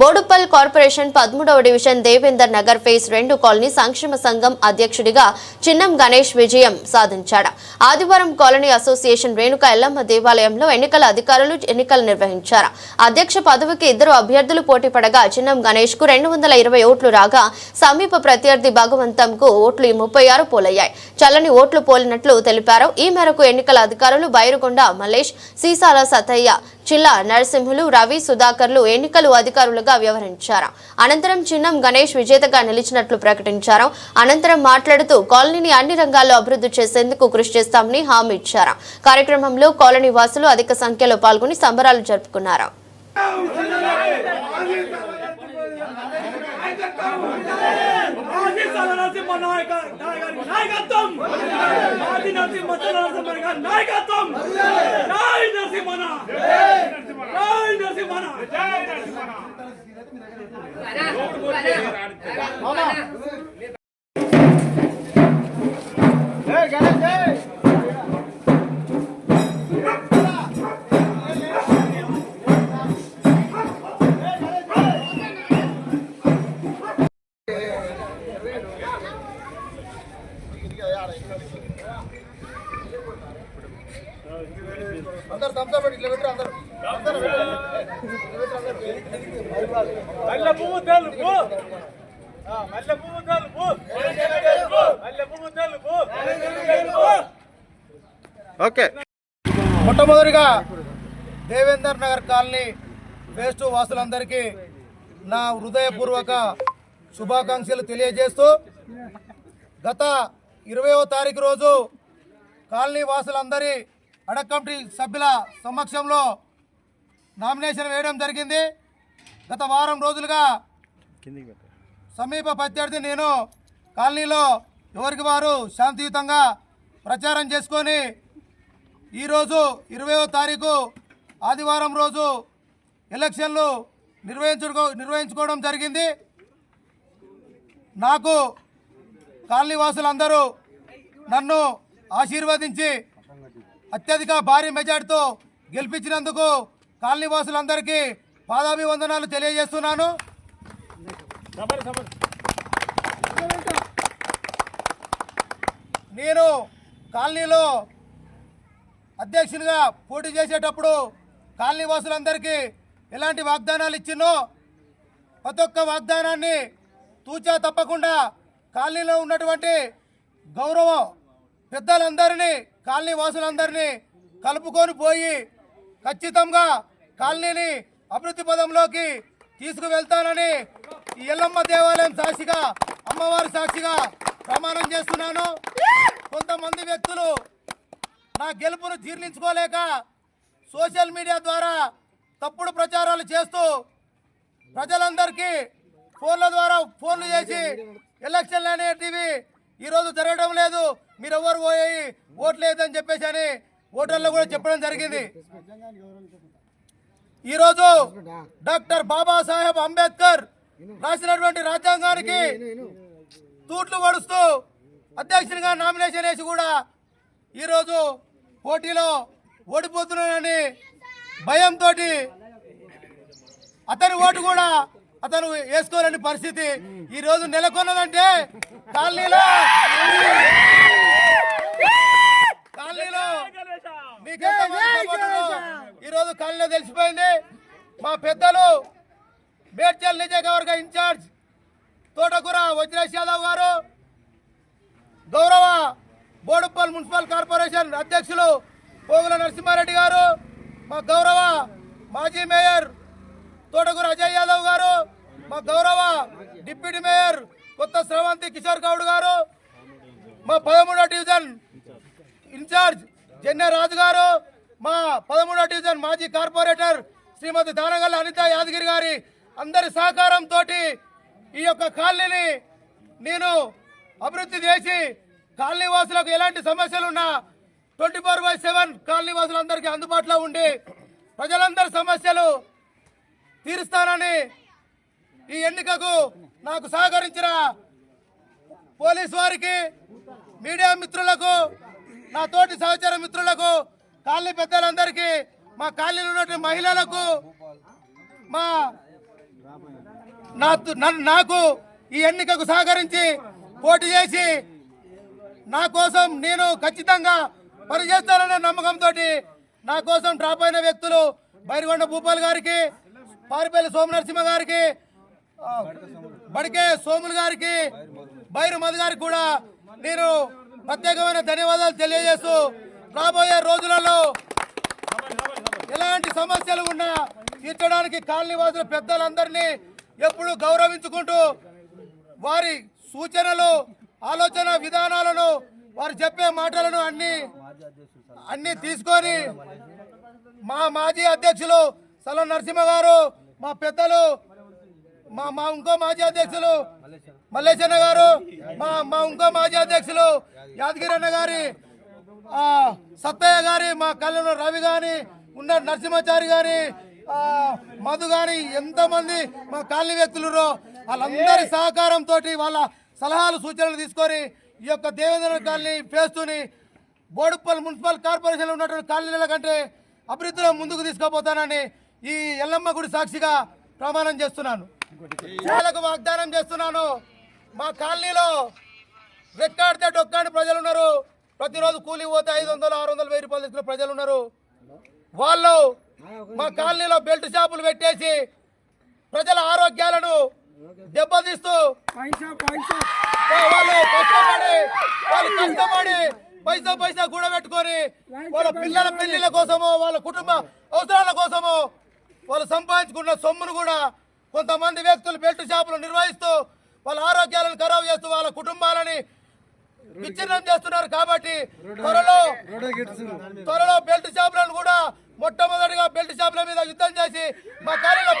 Boduppal corporation పదమూడవ division Devender Nagar phase రెండు colony సంక్షేమ సంఘం అధ్యక్షుడిగా చిన్నం గణేష్ విజయం సాధించాడు. ఆదివారం కాలనీ అసోసియేషన్ రేణుక ఎల్లమ్మ దేవాలయంలో ఎన్నికల అధికారులు ఎన్నికలు నిర్వహించారు. అధ్యక్ష పదవికి ఇద్దరు అభ్యర్థులు పోటీ పడగా చిన్నం గణేష్కు రెండు వందల ఇరవై ఓట్లు రాగా సమీప ప్రత్యర్థి భగవంతం కు ఓట్లు ముప్పై ఆరు పోలయ్యాయి. చల్లని ఓట్లు పోలినట్లు తెలిపారు. ఈ మేరకు ఎన్నికల అధికారులు బైరుగొండ మల్లేష్ సీసాల సతయ్య చిల్లా నరసింహులు రవి సుధాకర్లు ఎన్నికలు అధికారులుగా వ్యవహరించారు. అనంతరం చిన్నం గణేష్ విజేతగా నిలిచినట్లు ప్రకటించారు. అనంతరం మాట్లాడుతూ కాలనీని అన్ని రంగాల్లో అభివృద్ధి చేసేందుకు కృషి చేస్తామని హామీ ఇచ్చారు. కార్యక్రమంలో కాలనీ వాసులు అధిక సంఖ్యలో పాల్గొని సంబరాలు జరుపుకున్నారు. నరసింహ నాయక నాయక- నాయకత్వం! ఆది నరసింహ నరసింహ నాయకత్వం! జై నరసింహన! జై నరసింహన! మల్లె పువ్వు తెలుపు మల్లె పువ్వు తెలుపు మల్లె పువ్వు తెలుపు ఓకే. మొట్టమొదటిగా దేవేందర్ నగర్ కాలనీ వేస్ట్ వాసులందరికీ నా హృదయపూర్వక శుభాకాంక్షలు తెలియజేస్తూ గత ఇరవయో తారీఖు రోజు కాలనీ వాసులందరి అడక్ సభ్యుల సమక్షంలో నామినేషన్ వేయడం జరిగింది. గత వారం రోజులుగా సమీప ప్రత్యర్థి నేను కాలనీలో ఎవరికి వారు శాంతియుతంగా ప్రచారం చేసుకొని ఈరోజు ఇరవయో తారీఖు ఆదివారం రోజు ఎలక్షన్లు నిర్వహించుకో నిర్వహించుకోవడం జరిగింది. నాకు కాలనీ వాసులందరూ నన్ను ఆశీర్వదించి అత్యధిక భారీ మెజార్టీతో గెలిపించినందుకు కాలనీ వాసులందరికీ పాదాభివందనాలు తెలియజేస్తున్నాను. నేను కాలనీలో అధ్యక్షునిగా పోటీ చేసేటప్పుడు కాలనీ వాసులందరికీ ఎలాంటి వాగ్దానాలు ఇచ్చినో ప్రతి ఒక్క వాగ్దానాన్ని తూచా తప్పకుండా కాలనీలో ఉన్నటువంటి గౌరవం పెద్దలందరినీ కాలనీ వాసులందరినీ కలుపుకొని పోయి ఖచ్చితంగా కాలనీని అభివృద్ధి పదంలోకి తీసుకువెళ్తానని ఈ ఎల్లమ్మ దేవాలయం సాక్షిగా అమ్మవారి సాక్షిగా ప్రమాణం చేస్తున్నాను. కొంతమంది వ్యక్తులు నా గెలుపును జీర్ణించుకోలేక సోషల్ మీడియా ద్వారా తప్పుడు ప్రచారాలు చేస్తూ ప్రజలందరికీ ఫోన్ల ద్వారా ఫోన్లు చేసి ఎలక్షన్లు అనేటివి ఈరోజు జరగడం లేదు. మీరెవ్వరు పోయి ఓట్లేదని చెప్పేసి అని ఓటర్లు కూడా చెప్పడం జరిగింది. ఈరోజు డాక్టర్ బాబాసాహెబ్ అంబేద్కర్ రాసినటువంటి రాజ్యాంగానికి తూట్లు పడుస్తూ అధ్యక్షునిగా నామినేషన్ వేసి కూడా ఈరోజు పోటీలో ఓడిపోతున్నానని భయంతో అతని ఓటు కూడా అతను వేసుకోలేని పరిస్థితి. ఈ రోజు నెలకొన్నదంటే కాలనీలో మీకెంత మంది సపోర్టులో ఈ రోజు కాలనీలో తెలిసిపోయింది. మా పెద్దలు మేడ్చల్ నియోజకవర్గ ఇన్ఛార్జ్ తోటకూర వజ్రేష్ యాదవ్ గారు గౌరవ బోడుప్పల్ మున్సిపల్ కార్పొరేషన్ అధ్యక్షులు పోగుల నరసింహారెడ్డి గారు మా గౌరవ మాజీ మేయర్ తోటకూర అజయ్ యాదవ్ గారు మా గౌరవ డిప్యూటీ మేయర్ కొత్త శ్రవంతి కిషోర్ గౌడ్ గారు మా పదమూడో డివిజన్ ఇన్ఛార్జ్ జెన్నె రాజు గారు మా పదమూడో డివిజన్ మాజీ కార్పొరేటర్ శ్రీమతి దానగల్ల అనిత యాదగిరి గారి అందరి సహకారంతో ఈ యొక్క కాలనీని నేను అభివృద్ధి చేసి కాలనీ వాసులకు ఎలాంటి సమస్యలున్నా twenty four by seven colony వాసులందరికీ అందుబాటులో ఉండి ప్రజలందరి సమస్యలు తీరుస్తానని ఈ ఎన్నికకు నాకు సహకరించిన పోలీస్ వారికి మీడియా మిత్రులకు నా తోటి సహచర మిత్రులకు కాలనీ పెద్దలందరికీ మా కాలనీలో ఉన్నటువంటి మహిళలకు మా నన్ను నాకు ఈ ఎన్నికకు సహకరించి పోటీ చేసి నా కోసం నేను ఖచ్చితంగా పనిచేస్తాననే నమ్మకంతో నా కోసం డ్రాప్ అయిన వ్యక్తులు బైరుగొండ భూపాల్ గారికి పారిపల్లి సోమనరసింహ గారికి బడికే సోములు గారికి బైరు మధు గారికి కూడా నేను ప్రత్యేకమైన ధన్యవాదాలు తెలియజేస్తూ రాబోయే రోజులలో ఎలాంటి సమస్యలు ఉన్నా తీర్చడానికి కాలనీవాసుల పెద్దలందరినీ ఎప్పుడు గౌరవించుకుంటూ వారి సూచనలు ఆలోచన విధానాలను వారు చెప్పే మాటలను అన్ని అన్ని తీసుకొని మా మాజీ అధ్యక్షులు సలం నరసింహ గారు మా పెద్దలు మా మా ఇంకో మాజీ అధ్యక్షులు మల్లేశన్న గారు మా మా ఇంకో మాజీ అధ్యక్షులు యాదగిరి అన్న గారి సత్తయ్య గారి మా కళ్యాణ రవి గాని ఉన్న నరసింహాచారి గారి మధు గాని ఎంతమంది మా కాలనీ వ్యక్తులు వాళ్ళందరి సహకారంతో వాళ్ళ సలహాలు సూచనలు తీసుకొని ఈ యొక్క దేవేంద్ర కాలనీ పేస్తుని బోడుపల్లి మున్సిపల్ కార్పొరేషన్లో ఉన్నటువంటి కాలనీల కంటే అభివృద్ధిలో ముందుకు తీసుకుపోతానని ఈ ఎల్లమ్మ గుడి సాక్షిగా ప్రమాణం చేస్తున్నాను. వాళ్ళకు వాగ్దానం చేస్తున్నాను. మా కాలనీలో రెక్కాడితే డొక్కాడి ప్రజలు ఉన్నారు ప్రతిరోజు కూలి పోతే ఐదు వందలు ఆరు వందలు వెయ్యి రూపాయలు తీసుకునే ప్రజలు ఉన్నారు వాళ్ళు మా కాలనీలో బెల్ట్ షాపులు పెట్టేసి ప్రజల ఆరోగ్యాలను దెబ్బతీస్తూ వాళ్ళు కష్టపడి వాళ్ళు కష్టపడి పైసా పైసా కూడబెట్టుకొని వాళ్ళ పిల్లల పెళ్ళిళ్ళ కోసమో వాళ్ళ కుటుంబ అవసరాల కోసమో వాళ్ళు సంపాదించుకున్న సొమ్మును కూడా కొంతమంది వ్యక్తులు బెల్ట్ షాపులు నిర్వహిస్తూ వాళ్ళ ఆరోగ్యాలను ఖరాబ్ చేస్తూ వాళ్ళ కుటుంబాలని విచ్ఛిన్నం చేస్తున్నారు కాబట్టి త్వరలో త్వరలో బెల్ట్ షాపులను కూడా మొట్టమొదటిగా బెల్ట్ షాపుల మీద యుద్ధం చేసి మా కార్యలో